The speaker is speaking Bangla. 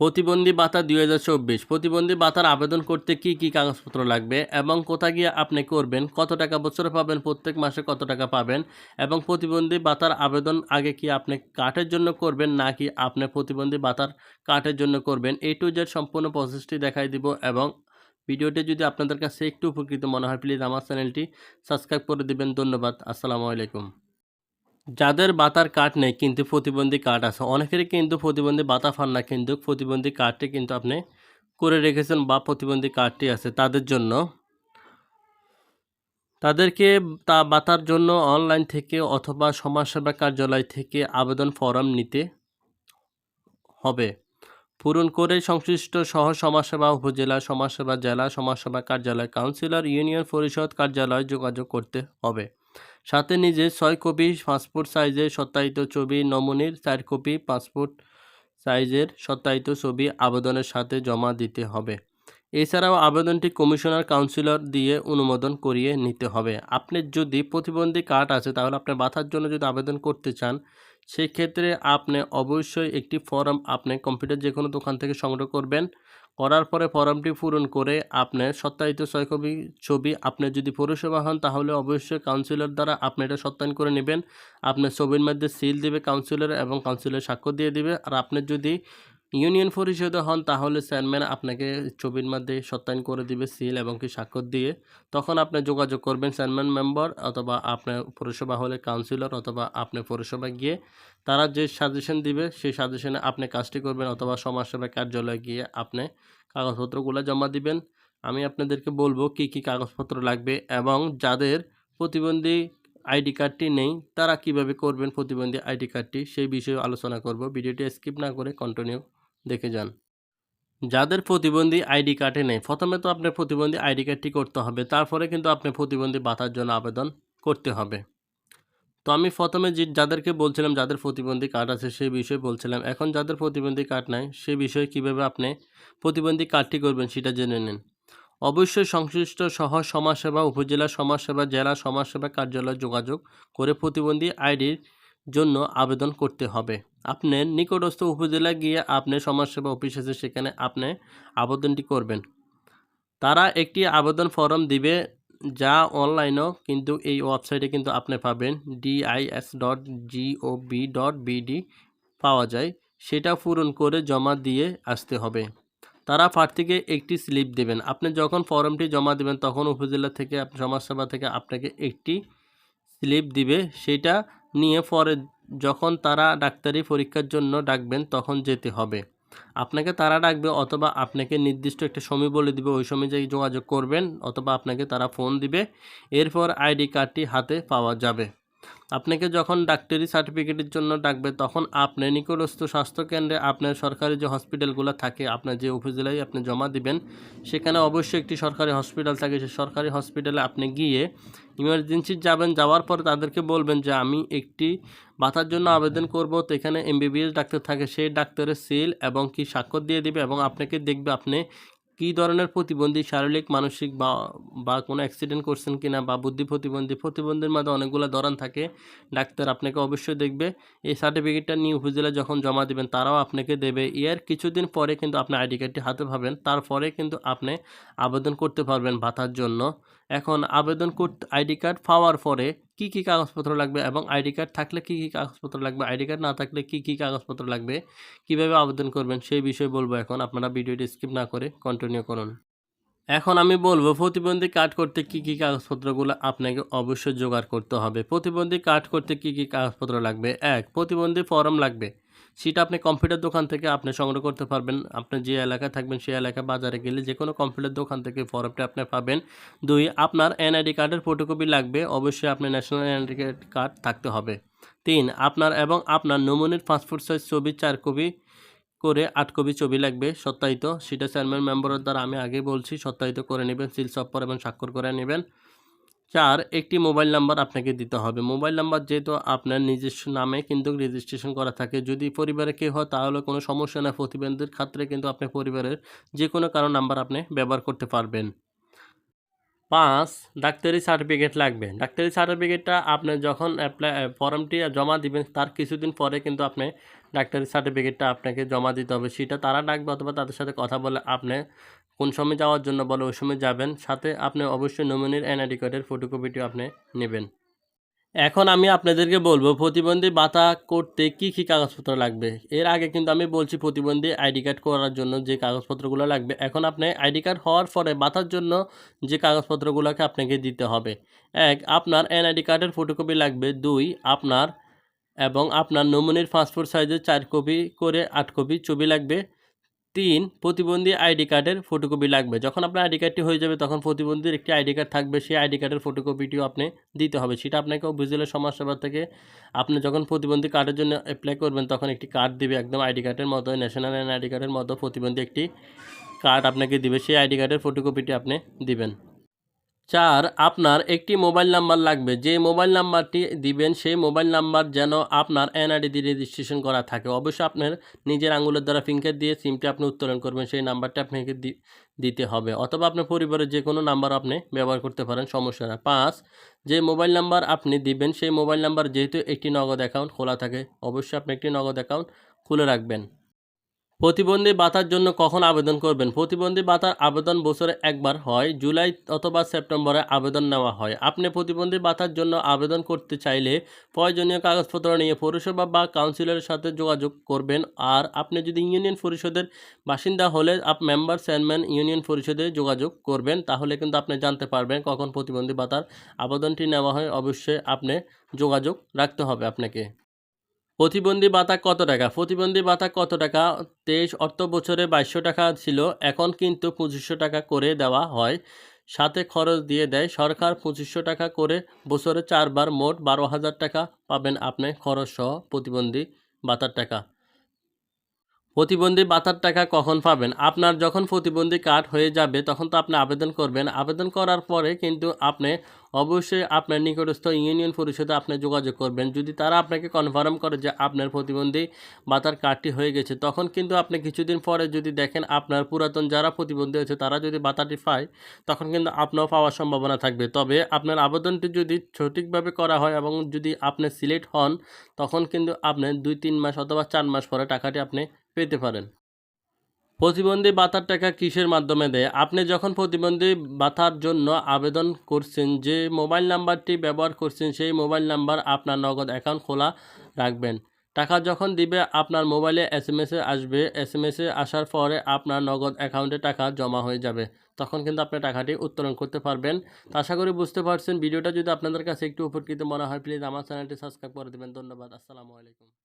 প্রতিবন্ধী ভাতা দুই হাজার চব্বিশ। প্রতিবন্ধী ভাতার আবেদন করতে কি কি কাগজপত্র লাগবে এবং কোথায় গিয়ে আপনি করবেন? কত টাকা বছরে পাবেন? প্রত্যেক মাসে কত টাকা পাবেন? এবং প্রতিবন্ধী ভাতার আবেদন আগে কি আপনি কার্ডের জন্য করবেন নাকি আপনি প্রতিবন্ধী ভাতার কার্ডের জন্য করবেন? এই টু জেড সম্পূর্ণ প্রসেসটি দেখাই দিব এবং ভিডিওটি যদি আপনাদের কাছে একটু উপকৃত মনে হয় প্লিজ আমার চ্যানেলটি সাবস্ক্রাইব করে দিবেন। ধন্যবাদ। আসসালামু আলাইকুম। যাদের বাতার কার্ড নেই, কিন্তু প্রতিবন্ধী কার্ড আছে। অনেকেরই কিন্তু প্রতিবন্ধী বাতা ফান না, কিন্তু প্রতিবন্ধী কার্ডটি কিন্তু আপনি করে রেখেছেন বা প্রতিবন্ধী কার্ডটি আছে তাদের জন্য। তাদেরকে তা বাতার জন্য অনলাইন থেকে অথবা সমাজসেবা কার্যালয় থেকে আবেদন ফর্ম নিতে হবে। পূরণ করে সংশ্লিষ্ট সহ সমাজসেবা উপজেলা, সমাজসেবা জেলা, সমাজসেবা কার্যালয়, কাউন্সিলর, ইউনিয়ন পরিষদ কার্যালয় যোগাযোগ করতে হবে। সাথে নিজে ছয় কপি পাসপোর্ট সাইজের সত্যায়িত ছবি, নমুনির চার কপি পাসপোর্ট সাইজের সত্যায়িত ছবি আবেদনের সাথে জমা দিতে হবে। এছাড়াও আবেদনটি কমিশনার কাউন্সিলর দিয়ে অনুমোদন করিয়ে নিতে হবে। আপনি যদি প্রতিবন্ধী কার্ড আছে, তাহলে আপনার বাথার জন্য যদি আবেদন করতে চান, সেক্ষেত্রে আপনি অবশ্যই একটি ফর্ম আপনি কম্পিউটার যে কোনো দোকান থেকে সংগ্রহ করবেন। করার পরে ফর্মটি পূরণ করে আপনার সত্যায়িত ছয় কপি ছবি আপনি যদি পৌরসভা হন, তাহলে অবশ্যই কাউন্সিলর দ্বারা আপনি এটা সত্যায়ন করে নেবেন। আপনার ছবির মধ্যে সিল দিবে কাউন্সিলর এবং কাউন্সিলর সাক্ষ্য দিয়ে দিবে। আর আপনি যদি ইউনিয়ন পরিষদে হন, তাহলে চেয়ারম্যান আপনাকে ছবির মধ্যে সত্যায়ন করে দিবে, সিল এবং কি স্বাক্ষর দিয়ে। তখন আপনি যোগাযোগ করবেন চেয়ারম্যান মেম্বার অথবা আপনার পৌরসভা হলে কাউন্সিলর অথবা আপনি পৌরসভা গিয়ে তারা যে সাজেশন দিবে, সেই সাজেশনে আপনি কাজটি করবেন অথবা সমাজসেবা কার্যালয়ে গিয়ে আপনি কাগজপত্রগুলো জমা দিবেন। আমি আপনাদেরকে বলব কি কি কাগজপত্র লাগবে এবং যাদের প্রতিবন্ধী আইডি কার্ডটি নেই, তারা কীভাবে করবেন প্রতিবন্ধী আইডি কার্ডটি, সেই বিষয়ে আলোচনা করব। ভিডিওটি স্কিপ না করে কন্টিনিউ দেখে যান। যাদের প্রতিবন্ধী আইডি কার্ডে নেই, প্রথমে তো আপনার প্রতিবন্ধী আইডি কার্ডটি করতে হবে, তারপরে কিন্তু আপনি প্রতিবন্ধী ভাতার জন্য আবেদন করতে হবে। তো আমি প্রথমে যে, যাদেরকে বলছিলাম, যাদের প্রতিবন্ধী কার্ড আছে সেই বিষয়ে বলছিলাম। এখন যাদের প্রতিবন্ধী কার্ড নাই সেই বিষয়ে কীভাবে আপনি প্রতিবন্ধী কার্ডটি করবেন সেটা জেনে নিন। অবশ্যই সংশ্লিষ্ট সহ সমাজসেবা, উপজেলা সমাজসেবা, জেলা সমাজসেবা কার্যালয়ে যোগাযোগ করে প্রতিবন্ধী আইডির জন্য আবেদন করতে হবে। আপনার নিকটস্থ উপজেলা গিয়ে আপনি সমাজসেবা অফিস আছে, সেখানে আপনি আবেদনটি করবেন। তারা একটি আবেদন ফর্ম দিবে, যা অনলাইনেও কিন্তু এই ওয়েবসাইটে কিন্তু আপনি পাবেন। D I S dot G O B dot B D পাওয়া যায়। সেটা পূরণ করে জমা দিয়ে আসতে হবে। তারা প্রার্থীকে একটি স্লিপ দেবেন। আপনি যখন ফর্মটি জমা দেবেন, তখন উপজেলা থেকে আপ- সমাজসেবা থেকে আপনাকে একটি স্লিপ দিবে। সেটা নিয়ে পরে যখন তারা ডাক্তারি পরীক্ষার জন্য ডাকবেন, তখন যেতে হবে। আপনাকে তারা ডাকবে অথবা আপনাকে নির্দিষ্ট একটা সময় বলে দিবে, ওই সময় যাই যোগাযোগ করবেন অথবা আপনাকে তারা ফোন দিবে। এরপর আইডি কার্ডটি হাতে পাওয়া যাবে। আপনাকে যখন ডাক্তারি সার্টিফিকেটের জন্য ডাকবে, তখন আপনি নিকটস্থ স্বাস্থ্যকেন্দ্রে আপনার সরকারি যে হসপিটালগুলো থাকে, আপনার যে উপজেলায় আপনি জমা দিবেন, সেখানে অবশ্যই একটি সরকারি হসপিটাল থাকে। সেই সরকারি হসপিটালে আপনি গিয়ে ইমার্জেন্সি যাবেন, যাওয়ার পর তাদেরকে বলবেন যে, আমি একটি বাতার জন্য আবেদন করব। তো এখানে এমবিবিএস ডাক্তার থাকে। সেই ডাক্তারের সিল এবং কি স্বাক্ষর দিয়ে দিবে এবং আপনাকে দেখবে আপনি কী ধরনের প্রতিবন্ধী, শারীরিক, মানসিক বা বা কোনো অ্যাক্সিডেন্ট করছেন কি না বা বুদ্ধি প্রতিবন্ধী, প্রতিবন্ধীর মধ্যে অনেকগুলো ধরন থাকে। ডাক্তার আপনাকে অবশ্যই দেখবে। এই সার্টিফিকেটটা নিয়ে উপজেলা যখন জমা দেবেন, তারাও আপনাকে দেবে। ইয়ার কিছুদিন পরে কিন্তু আপনি আইডি কার্ডটি হাতে পাবেন। তারপরে কিন্তু আপনি আবেদন করতে পারবেন ভাতার জন্য। এখন আবেদন করতে আইডি কার্ড পাওয়ার পরে কি কি কাগজপত্র লাগবে এবং আইডি কার্ড থাকলে কি কি কাগজপত্র লাগবে, আইডি কার্ড না থাকলে কি কি কাগজপত্র লাগবে, কীভাবে আবেদন করবেন সেই বিষয়ে বলব এখন। আপনারা ভিডিওটি স্কিপ না করে কন্টিনিউ করুন। এখন আমি বলব প্রতিবন্ধী কার্ড করতে কি কি কাগজপত্রগুলো আপনাকে অবশ্যই জোগাড় করতে হবে। প্রতিবন্ধী কার্ড করতে কি কি কাগজপত্র লাগবে? এক, প্রতিবন্ধী ফর্ম লাগবে। সেটা আপনি কম্পিউটার দোকান থেকে আপনি সংগ্রহ করতে পারবেন। আপনি যে এলাকায় থাকবেন, সেই এলাকা বাজারে গেলে যে কোনো কম্পিউটার দোকান থেকে ফর্মটা আপনি পাবেন। দুই, আপনার এনআইডি কার্ডের ফটোকপি লাগবে। অবশ্যই আপনার ন্যাশনাল এনআইডি কার্ড থাকতে হবে। তিন, আপনার এবং আপনার নমুনির পাসপোর্ট সাইজ ছবি, চার কপি করে আট কপি ছবি লাগবে, সত্যায়িত। সেটা চেয়ারম্যান মেম্বারের দ্বারা আমি আগে বলছি, সত্যায়িত করে নেবেন সিল সপ্পর এবং স্বাক্ষর করে নেবেন। চার, একটি মোবাইল নাম্বার আপনাকে দিতে হবে। মোবাইল নাম্বার যেহেতু আপনার নিজস্ব নামে কিন্তু রেজিস্ট্রেশন করা থাকে। যদি পরিবারে কেউ হয়, তাহলে কোনো সমস্যা না। প্রতিবন্ধীর ক্ষেত্রে কিন্তু আপনি পরিবারের যে কোনো কারও নাম্বার আপনি ব্যবহার করতে পারবেন। পাঁচ, ডাক্তারি সার্টিফিকেট লাগবে। ডাক্তারি সার্টিফিকেটটা আপনি যখন অ্যাপ্লাই ফর্মটি জমা দিবেন, তার কিছুদিন পরে কিন্তু আপনি ডাক্তারি সার্টিফিকেটটা আপনাকে জমা দিতে হবে। সেটা তারা ডাকবে অথবা তাদের সাথে কথা বলে আপনি কোন সময় যাওয়ার জন্য বলে, ওই সময় যাবেন। সাথে আপনি অবশ্যই নমিনির এনআইডি কার্ডের ফটোকপিটিও আপনি নেবেন। এখন আমি আপনাদেরকে বলব, প্রতিবন্ধী ভাতা করতে কি কি কাগজপত্র লাগবে? এর আগে কিন্তু আমি বলছি প্রতিবন্ধী আইডি কার্ড করার জন্য যে কাগজপত্রগুলো লাগবে। এখন আপনি আইডি কার্ড হওয়ার পরে ভাতার জন্য যে কাগজপত্রগুলোকে আপনাকে দিতে হবে। এক, আপনার এনআইডি কার্ডের ফটোকপি লাগবে। দুই, আপনার এবং আপনার নমুনির পাসপোর্ট সাইজের চার কপি করে আট কপি ছবি লাগবে। তিন প্রতিবন্ধী আইডি কার্ডের ফটোকপি লাগবে। যখন আপনার আইডি কার্ডটি হয়ে যাবে, তখন প্রতিবন্ধীর একটি আইডি কার্ড থাকবে। সেই আইডি কার্ডের ফটোকপিটিও আপনি দিতে হবে। সেটা আপনাকে অভিযোগের সমাজসেবা থেকে আপনি যখন প্রতিবন্ধী কার্ডের জন্য অ্যাপ্লাই করবেন, তখন একটি কার্ড দিবে একদম আইডি কার্ডের মতো ন্যাশনাল আইডি কার্ডের মতো প্রতিবন্ধী একটি কার্ড আপনাকে দিবে। সেই আইডি কার্ডের ফটোকপিটি আপনি দিবেন। চার, আপনার একটি মোবাইল নাম্বার লাগবে। যে মোবাইল নাম্বারটি দিবেন, সেই মোবাইল নাম্বার যেন আপনার এনআইডি দিয়ে রেজিস্ট্রেশন করা থাকে। অবশ্যই আপনার নিজের আঙুলের দ্বারা ফিঙ্গার দিয়ে সিমটি আপনি উত্তোলন করবেন, সেই নাম্বারটা আপনাকে দিতে হবে। অথবা আপনার পরিবারের যে কোনো নাম্বার আপনি ব্যবহার করতে পারেন, সমস্যা না। পাঁচ, যে মোবাইল নাম্বার আপনি দিবেন, সেই মোবাইল নাম্বার যেহেতু একটি নগদ অ্যাকাউন্ট খোলা থাকে, অবশ্যই আপনি একটি নগদ অ্যাকাউন্ট খুলে রাখবেন। প্রতিবন্ধী ভাতার জন্য কখন আবেদন করবেন? প্রতিবন্ধী ভাতার আবেদন বছরে একবার হয়, জুলাই অথবা সেপ্টেম্বরে আবেদন নেওয়া হয়। আপনি প্রতিবন্ধী ভাতার জন্য আবেদন করতে চাইলে প্রয়োজনীয় কাগজপত্র নিয়ে পৌরসভা বা কাউন্সিলরের সাথে যোগাযোগ করবেন। আর আপনি যদি ইউনিয়ন পরিষদের বাসিন্দা হলে আপ মেম্বার, চেয়ারম্যান, ইউনিয়ন পরিষদে যোগাযোগ করবেন। তাহলে কিন্তু আপনি জানতে পারবেন কখন প্রতিবন্ধী ভাতার আবেদনটি নেওয়া হয়। অবশ্যই আপনি যোগাযোগ রাখতে হবে আপনাকে। প্রতিবন্ধী ভাতা কত টাকা? প্রতিবন্ধী ভাতা কত টাকা? তেইশ অর্থ বছরে বাইশশো টাকা ছিল, এখন কিন্তু পঁচিশশো টাকা করে দেওয়া হয়। সাথে খরচ দিয়ে দেয়। সরকার পঁচিশশো টাকা করে বছরে চারবার মোট বারো হাজার টাকা পাবেন আপনি খরচ সহ প্রতিবন্ধী ভাতার টাকা। প্রতিবন্ধী ভাতার টাকা কখন পাবেন? আপনার যখন প্রতিবন্ধী কার্ড হয়ে যাবে, তখন তো আপনি আবেদন করবেন। আবেদন করার পরে কিন্তু আপনি অবশ্যই আপনার নিকটস্থ ইউনিয়ন পরিষদে আপনি যোগাযোগ করবেন। যদি তারা আপনাকে কনফার্ম করে যে আপনার প্রতিবন্ধী ভাতার কার্ডটি হয়ে গেছে, তখন কিন্তু আপনি কিছুদিন পরে যদি দেখেন আপনার পুরাতন যারা প্রতিবন্ধী আছে, তারা যদি ভাতাটি পায়, তখন কিন্তু আপনারও পাওয়ার সম্ভাবনা থাকবে। তবে আপনার আবেদনটি যদি সঠিকভাবে করা হয় এবং যদি আপনি সিলেক্ট হন, তখন কিন্তু আপনি দুই, তিন মাস অথবা চার মাস পরে টাকাটি আপনি পেতে পারেন। প্রতিবন্ধী ভাতার টাকা কিসের মাধ্যমে দেয়? আপনি যখন প্রতিবন্ধী ভাতার জন্য আবেদন করছেন, যে মোবাইল নাম্বারটি ব্যবহার করছেন, সেই মোবাইল নাম্বার আপনার নগদ অ্যাকাউন্ট খোলা রাখবেন। টাকা যখন দিবে, আপনার মোবাইলে এস এম এসে আসবে। এস এম এসে আসার পরে আপনার নগদ অ্যাকাউন্টে টাকা জমা হয়ে যাবে। তখন কিন্তু আপনি টাকাটি উত্তোলন করতে পারবেন। তো আশা করি বুঝতে পারছেন। ভিডিওটা যদি আপনাদের কাছে একটু উপকৃত মনে হয় প্লিজ আমার চ্যানেলটি সাবস্ক্রাইব করে দেবেন। ধন্যবাদ। আসসালামু আলাইকুম।